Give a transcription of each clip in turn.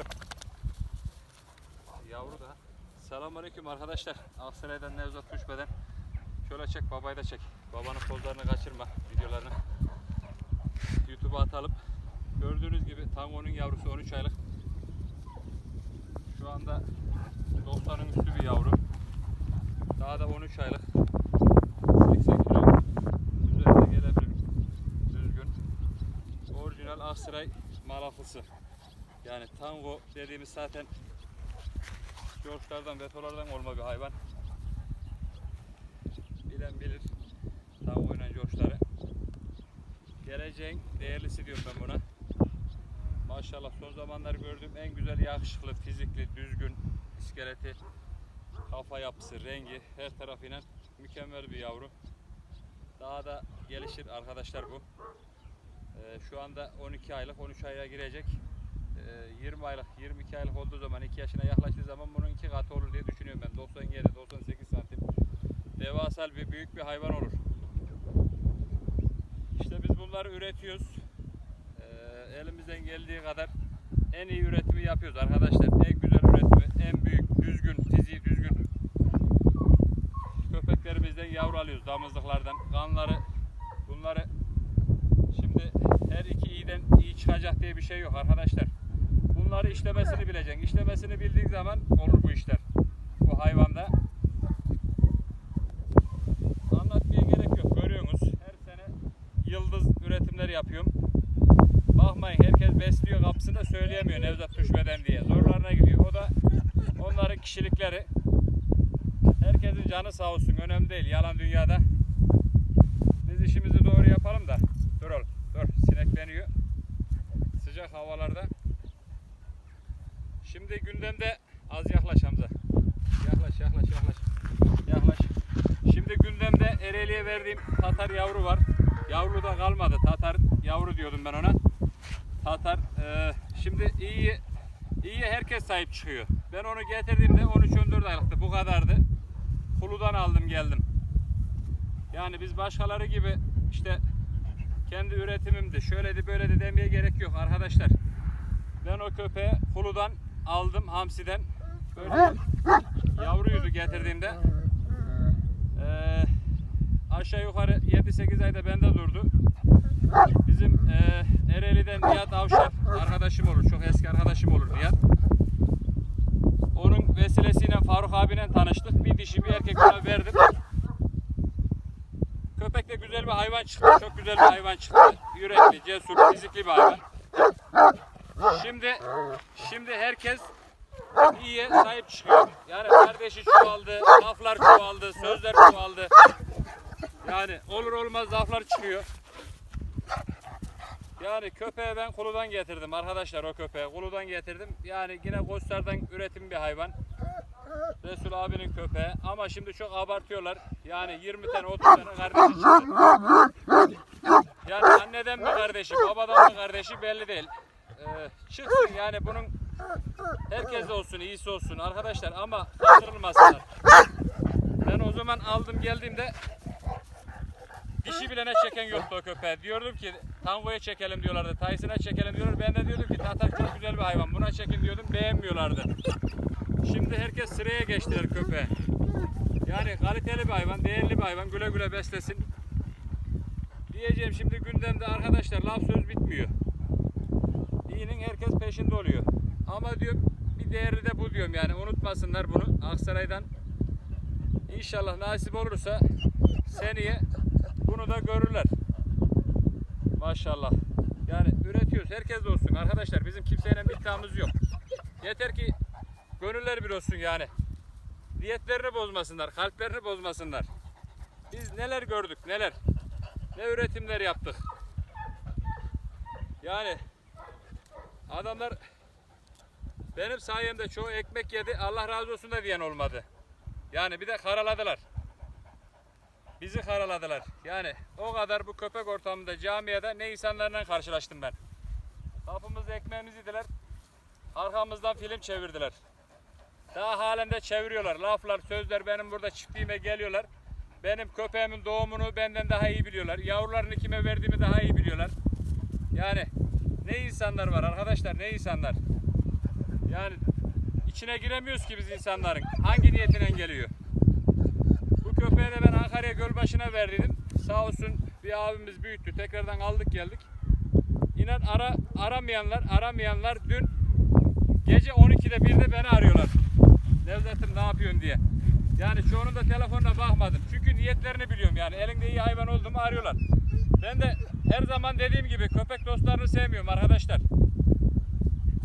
Dur. Yavru da. Selamünaleyküm arkadaşlar. Aksaray'dan Nevzat Düşmeden. Şöyle çek babayı da çek. Babanın pozlarını kaçırma videolarını. YouTube'a atalım. Gördüğünüz gibi Tango'nun yavrusu 13 aylık. Şu anda 90'ın üstü bir yavru. Daha da 13 aylık. 80 kilo üzerinde gelebilir. Düzgün. Orijinal Aksaray malaflısı. Yani tango dediğimiz zaten George'lardan, Beto'lardan olma bir hayvan. Bilen bilir tango ile George'ları. Geleceğin değerlisi diyorum ben buna. Maşallah son zamanlar gördüğüm en güzel yakışıklı, fizikli, düzgün iskeleti, kafa yapısı, rengi her tarafıyla mükemmel bir yavru. Daha da gelişir arkadaşlar bu. Ee, şu anda 12 aylık, 13 aya girecek. Ee, 20 aylık, 22 aylık olduğu zaman, 2 yaşına yaklaştığı zaman bunun iki katı olur diye düşünüyorum ben. 97, 98 santim. Devasal bir büyük bir hayvan olur. İşte biz bunları üretiyoruz. Ee, elimizden geldiği kadar en iyi üretimi yapıyoruz arkadaşlar. En güzel üretimi, en büyük, düzgün, fiziği düzgün köpeklerimizden yavru alıyoruz damızlıklardan. Kanları bunları şimdi her iki iyiden iyi çıkacak diye bir şey yok arkadaşlar. Bunları işlemesini bileceksin. İşlemesini bildiğin zaman olur bu işler. Bu hayvanda. Anlatmaya gerek yok. Görüyorsunuz. Her sene yıldız üretimler yapıyorum. Bakmayın herkes besliyor kapısında söyleyemiyor Nevzat düşmeden diye. Zorlarına gidiyor. O da onların kişilikleri. Herkesin canı sağ olsun. Önemli değil. Yalan dünyada. Biz işimizi doğru yapalım da. Dur oğlum. Dur. Sinekleniyor. Sıcak havalarda. Şimdi gündemde az yaklaş Hamza. Yaklaş yaklaş yaklaş. Yaklaş. Şimdi gündemde Ereğli'ye verdiğim Tatar yavru var. Yavru da kalmadı. Tatar yavru diyordum ben ona. Tatar. eee, şimdi iyi iyi herkes sahip çıkıyor. Ben onu getirdiğimde 13-14 aylıktı. Bu kadardı. Kuludan aldım geldim. Yani biz başkaları gibi işte kendi üretimimdi. Şöyledi böyledi demeye gerek yok arkadaşlar. Ben o köpeği kuludan aldım hamsiden. Böyle yavruydu getirdiğimde. Ee, aşağı yukarı 7-8 ayda bende durdu. Bizim e, Ereğli'den Nihat Avşar arkadaşım olur. Çok eski arkadaşım olur Nihat. Onun vesilesiyle Faruk abiyle tanıştık. Bir dişi bir erkek ona verdim. Köpek de güzel bir hayvan çıktı. Çok güzel bir hayvan çıktı. Yürekli, cesur, fizikli bir hayvan. Şimdi şimdi herkes iyiye sahip çıkıyor. Yani kardeşi çoğaldı, laflar çoğaldı, sözler çoğaldı. Yani olur olmaz laflar çıkıyor. Yani köpeği ben kuludan getirdim arkadaşlar o köpeği. Kuludan getirdim. Yani yine Koçlar'dan üretim bir hayvan. Resul abinin köpeği. Ama şimdi çok abartıyorlar. Yani 20 tane 30 tane kardeşi çıktı. Yani anneden mi kardeşi, babadan mı kardeşi belli değil. Ee, çıksın yani bunun herkes olsun, iyisi olsun arkadaşlar ama kandırılmasınlar. Ben o zaman aldım geldiğimde dişi bilene çeken yoktu o köpeği. Diyordum ki tangoya çekelim diyorlardı, Tyson'a çekelim diyorlar. Ben de diyordum ki Tatar çok güzel bir hayvan, buna çekin diyordum, beğenmiyorlardı. Şimdi herkes sıraya geçtiler köpeğe. Yani kaliteli bir hayvan, değerli bir hayvan, güle güle beslesin. Diyeceğim şimdi gündemde arkadaşlar laf söz bitmiyor. Peşinde oluyor. Ama diyorum bir değeri de bu diyorum yani unutmasınlar bunu Aksaray'dan. İnşallah nasip olursa seneye bunu da görürler. Maşallah. Yani üretiyoruz. Herkes olsun arkadaşlar. Bizim kimseyle bir iddiamız yok. Yeter ki gönüller bir olsun yani. Niyetlerini bozmasınlar, kalplerini bozmasınlar. Biz neler gördük, neler. Ne üretimler yaptık. Yani adamlar benim sayemde çoğu ekmek yedi, Allah razı olsun da diyen olmadı. Yani bir de karaladılar. Bizi karaladılar. Yani o kadar bu köpek ortamında, camiyede ne insanlarla karşılaştım ben. Kapımızda ekmeğimizi yediler. Arkamızdan film çevirdiler. Daha halen de çeviriyorlar. Laflar, sözler benim burada çiftliğime geliyorlar. Benim köpeğimin doğumunu benden daha iyi biliyorlar. Yavrularını kime verdiğimi daha iyi biliyorlar. Yani ne insanlar var arkadaşlar ne insanlar. Yani içine giremiyoruz ki biz insanların. Hangi niyetinden geliyor? Bu köpeği de ben Ankara'ya Gölbaşı'na verdiydim. Sağ olsun bir abimiz büyüttü. Tekrardan aldık geldik. İnan ara aramayanlar aramayanlar dün gece 12'de 1'de beni arıyorlar. Nevzat'ım ne yapıyorsun diye. Yani çoğunun da telefonuna bakmadım. Çünkü niyetlerini biliyorum yani. Elinde iyi hayvan oldu mu arıyorlar. Ben de her zaman dediğim gibi köpek dostlarını sevmiyorum arkadaşlar.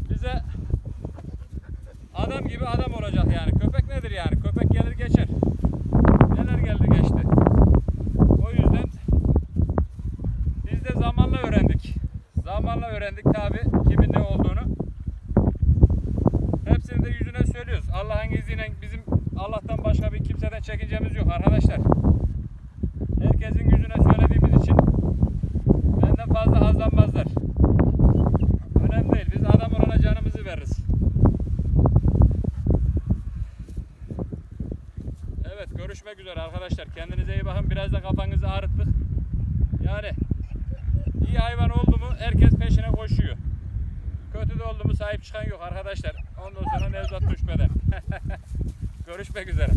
Bize adam gibi adam olacak yani. Köpek nedir yani? Köpek gelir geçer. Neler geldi geçti. O yüzden biz de zamanla öğrendik. Zamanla öğrendik tabi kimin ne olduğunu. Hepsini de yüzüne söylüyoruz. Allah'ın izniyle bizim Allah'tan başka bir kimseden çekincemiz yok arkadaşlar. Herkesin yüzüne söylediğimiz için benden fazla hazlanmazlar. Önemli değil. Biz adam olana canımızı veririz. Evet görüşmek üzere arkadaşlar. Kendinize iyi bakın. Biraz da kafanızı ağrıttık. Yani iyi hayvan oldu mu herkes peşine koşuyor. Kötü de oldu sahip çıkan yok arkadaşlar. Ondan sonra Nevzat düşmeden. Görüşmek üzere.